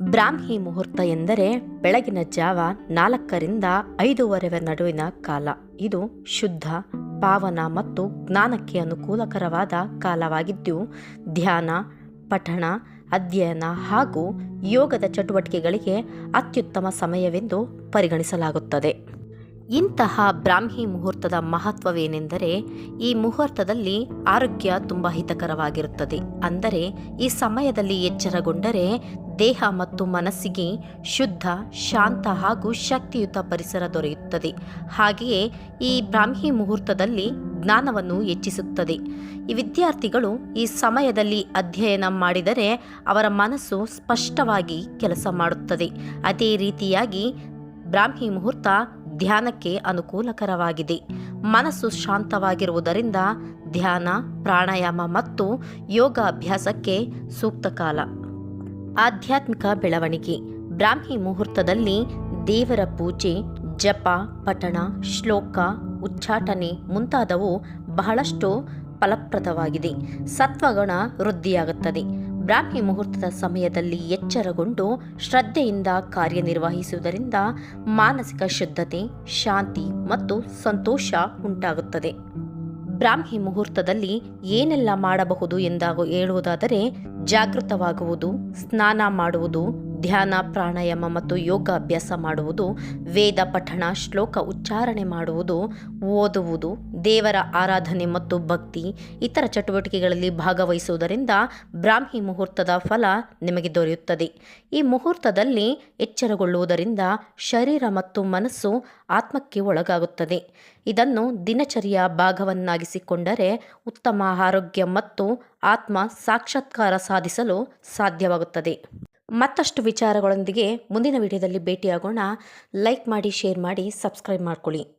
ಬ್ರಾಹ್ಮಿ ಮುಹೂರ್ತ ಎಂದರೆ ಬೆಳಗಿನ ಜಾವ ನಾಲ್ಕರಿಂದ ಐದೂವರೆ ನಡುವಿನ ಕಾಲ. ಇದು ಶುದ್ಧ, ಪಾವನ ಮತ್ತು ಜ್ಞಾನಕ್ಕೆ ಅನುಕೂಲಕರವಾದ ಕಾಲವಾಗಿದ್ದು, ಧ್ಯಾನ, ಪಠಣ, ಅಧ್ಯಯನ ಹಾಗೂ ಯೋಗದ ಚಟುವಟಿಕೆಗಳಿಗೆ ಅತ್ಯುತ್ತಮ ಸಮಯವೆಂದು ಪರಿಗಣಿಸಲಾಗುತ್ತದೆ. ಇಂತಹ ಬ್ರಾಹ್ಮಿ ಮುಹೂರ್ತದ ಮಹತ್ವವೇನೆಂದರೆ ಈ ಮುಹೂರ್ತದಲ್ಲಿ ಆರೋಗ್ಯ ತುಂಬ ಹಿತಕರವಾಗಿರುತ್ತದೆ. ಅಂದರೆ ಈ ಸಮಯದಲ್ಲಿ ಎಚ್ಚರಗೊಂಡರೆ ದೇಹ ಮತ್ತು ಮನಸ್ಸಿಗೆ ಶುದ್ಧ, ಶಾಂತ ಹಾಗೂ ಶಕ್ತಿಯುತ ಪರಿಸರ ದೊರೆಯುತ್ತದೆ. ಹಾಗೆಯೇ ಈ ಬ್ರಾಹ್ಮಿ ಮುಹೂರ್ತದಲ್ಲಿ ಜ್ಞಾನವನ್ನು ಹೆಚ್ಚಿಸುತ್ತದೆ. ಈ ವಿದ್ಯಾರ್ಥಿಗಳು ಈ ಸಮಯದಲ್ಲಿ ಅಧ್ಯಯನ ಮಾಡಿದರೆ ಅವರ ಮನಸ್ಸು ಸ್ಪಷ್ಟವಾಗಿ ಕೆಲಸ ಮಾಡುತ್ತದೆ. ಅದೇ ರೀತಿಯಾಗಿ ಬ್ರಾಹ್ಮಿ ಮುಹೂರ್ತ ಧ್ಯಾನಕ್ಕೆ ಅನುಕೂಲಕರವಾಗಿದೆ. ಮನಸ್ಸು ಶಾಂತವಾಗಿರುವುದರಿಂದ ಧ್ಯಾನ, ಪ್ರಾಣಾಯಾಮ ಮತ್ತು ಯೋಗ ಅಭ್ಯಾಸಕ್ಕೆ ಸೂಕ್ತ ಕಾಲ. ಆಧ್ಯಾತ್ಮಿಕ ಬೆಳವಣಿಗೆ. ಬ್ರಾಹ್ಮಿ ಮುಹೂರ್ತದಲ್ಲಿ ದೇವರ ಪೂಜೆ, ಜಪ, ಪಠಣ, ಶ್ಲೋಕ, ಉಚ್ಚಾಟನೆ ಮುಂತಾದವು ಬಹಳಷ್ಟು ಫಲಪ್ರದವಾಗಿದೆ. ಸತ್ವಗುಣ ವೃದ್ಧಿಯಾಗುತ್ತದೆ. ಬ್ರಾಹ್ಮಿ ಮುಹೂರ್ತದ ಸಮಯದಲ್ಲಿ ಎಚ್ಚರಗೊಂಡು ಶ್ರದ್ಧೆಯಿಂದ ಕಾರ್ಯನಿರ್ವಹಿಸುವುದರಿಂದ ಮಾನಸಿಕ ಶುದ್ಧತೆ, ಶಾಂತಿ ಮತ್ತು ಸಂತೋಷ ಉಂಟಾಗುತ್ತದೆ. ಬ್ರಾಹ್ಮಿ ಮುಹೂರ್ತದಲ್ಲಿ ಏನೆಲ್ಲ ಮಾಡಬಹುದು ಎಂದಾಗ ಹೇಳುವುದಾದರೆ ಜಾಗೃತವಾಗುವುದು, ಸ್ನಾನ ಮಾಡುವುದು ಧ್ಯಾನ, ಪ್ರಾಣಾಯಾಮ ಮತ್ತು ಯೋಗ ಅಭ್ಯಾಸ ಮಾಡುವುದು ವೇದ ಪಠಣ, ಶ್ಲೋಕ ಉಚ್ಚಾರಣೆ ಮಾಡುವುದು, ಓದುವುದು, ದೇವರ ಆರಾಧನೆ ಮತ್ತು ಭಕ್ತಿ ಇತರ ಚಟುವಟಿಕೆಗಳಲ್ಲಿ ಭಾಗವಹಿಸುವುದರಿಂದ ಬ್ರಾಹ್ಮಿ ಮುಹೂರ್ತದ ಫಲ ನಿಮಗೆ ದೊರೆಯುತ್ತದೆ. ಈ ಮುಹೂರ್ತದಲ್ಲಿ ಎಚ್ಚರಗೊಳ್ಳುವುದರಿಂದ ಶರೀರ ಮತ್ತು ಮನಸ್ಸು ಆತ್ಮಕ್ಕೆ ಒಳಗಾಗುತ್ತದೆ. ಇದನ್ನು ದಿನಚರಿಯ ಭಾಗವನ್ನಾಗಿಸಿಕೊಂಡರೆ ಉತ್ತಮ ಆರೋಗ್ಯ ಮತ್ತು ಆತ್ಮ ಸಾಕ್ಷಾತ್ಕಾರ ಸಾಧಿಸಲು ಸಾಧ್ಯವಾಗುತ್ತದೆ. ಮತ್ತಷ್ಟು ವಿಚಾರಗಳೊಂದಿಗೆ ಮುಂದಿನ ವಿಡಿಯೋದಲ್ಲಿ ಭೇಟಿಯಾಗೋಣ. ಲೈಕ್ ಮಾಡಿ ಶೇರ್ ಮಾಡಿ ಸಬ್ಸ್ಕ್ರೈಬ್ ಮಾಡ್ಕೊಳ್ಳಿ.